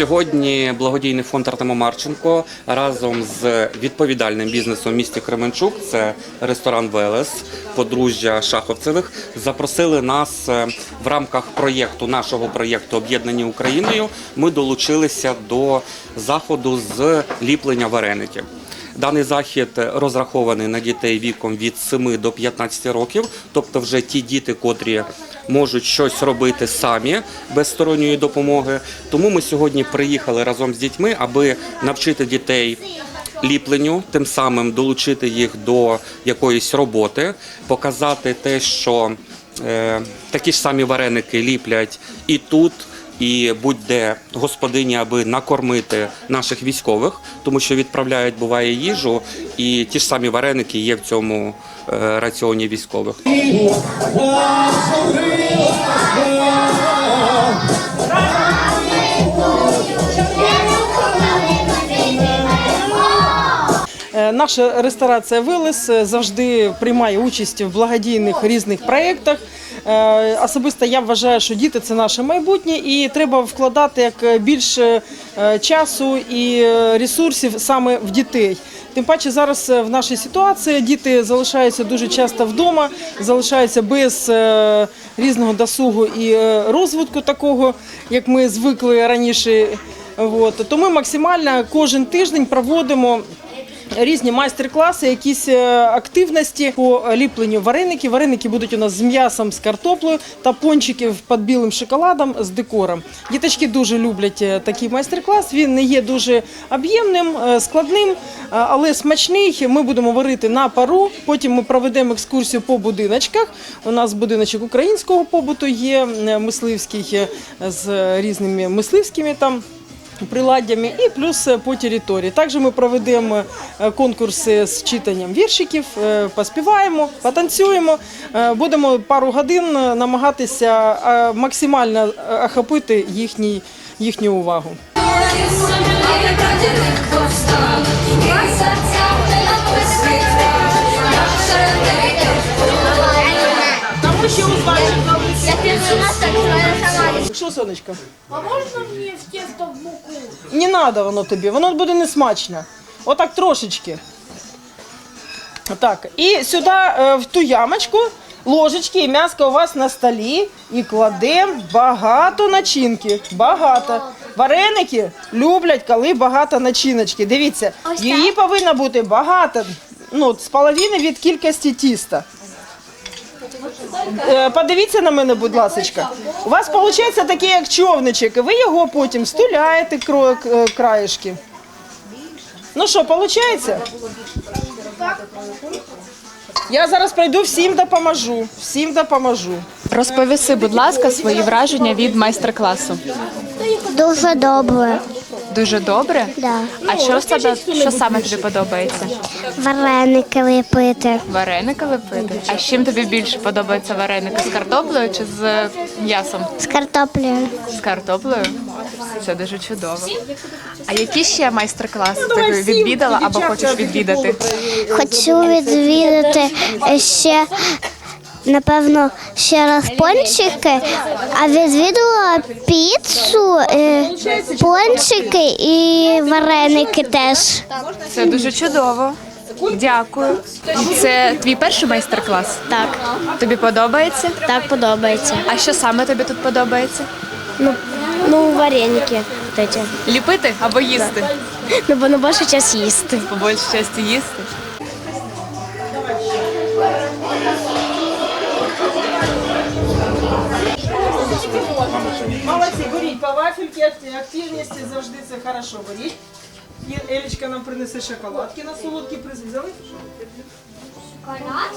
Сьогодні благодійний фонд Артема Марченко разом з відповідальним бізнесом в місті Кременчук, це ресторан Велес, подружжя Шаховцевих, запросили нас е, в рамках проєкту нашого проєкту Об'єднані Україною. Ми долучилися до заходу з ліплення вареників. Даний захід розрахований на дітей віком від 7 до 15 років, тобто вже ті діти, котрі можуть щось робити самі без сторонньої допомоги. Тому ми сьогодні приїхали разом з дітьми, аби навчити дітей ліпленню, тим самим долучити їх до якоїсь роботи, показати те, що е, такі ж самі вареники ліплять і тут і будь-де господині, аби накормити наших військових, тому що відправляють буває їжу, і ті ж самі вареники є в цьому е, раціоні військових. Наша ресторація Велес завжди приймає участь в благодійних різних проєктах. Е, Особисто я вважаю, що діти це наше майбутнє, і треба вкладати як більше е, часу і е, ресурсів саме в дітей. Тим паче зараз в нашій ситуації діти залишаються дуже часто вдома, залишаються без різного досугу і розвитку такого, як ми звикли раніше. От. То ми максимально кожен тиждень проводимо різні майстер-класи, якісь е, активності по ліпленню вареників. Вареники будуть у нас з м'ясом, з картоплею та пончиків під білим шоколадом з декором. Діточки дуже люблять е, такий майстер-клас. Він не є дуже об'ємним, е, складним, але смачний. Ми будемо варити на пару. Потім ми проведемо екскурсію по будиночках. У нас будиночок українського побуту є, мисливський з різними мисливськими там приладдями і плюс е, по території. Також ми проведемо е, конкурси з читанням віршиків, е, поспіваємо, потанцюємо. Будемо пару годин намагатися максимально охопити їхній, їхню увагу. Там ще Що, сонечко? А можна мені в тесто в муку? Не треба воно тобі, воно буде не смачно. Отак трошечки. Так, і сюди е, в ту ямочку ложечки і м'яско у вас на столі і кладемо багато начинки. Багато. Вареники люблять, коли багато начиночки. Дивіться, її повинно бути багато, ну, з половини від кількості тіста. Е, Подивіться на мене, будь ласка. У вас виходить такий як човничок, і ви його потім стуляєте кро- е, краєшки. Ну що, виходить? Я зараз прийду, всім допоможу. Всім допоможу. Розповіси, будь ласка, свої враження від майстер-класу. Дуже добре. Дуже добре. Да. А що, з тебе, що саме тобі подобається? Вареники ліпити. Вареники лепити? А з чим тобі більше подобається вареники? З картоплею чи з м'ясом? З картоплею. З картоплею? Це дуже чудово. А які ще майстер-класи Ну, ти відвідала або хочеш відвідати? Хочу відвідати ще, напевно, ще раз пончики, а відвідала піцу, е, пончики і вареники теж. Це дуже чудово. Дякую. Це твій перший майстер-клас? Так, Тобі подобається? так подобається. А що саме тобі тут подобається? Ну, ну вареники. Ліпити або їсти? Ну, бо на більше час їсти. Побольше часто їсти. Молодці, беріть по вафельки, активності завжди це хорошо беріть. Елічка нам принесе шоколадки на солодкі. Взяли? Шоколад?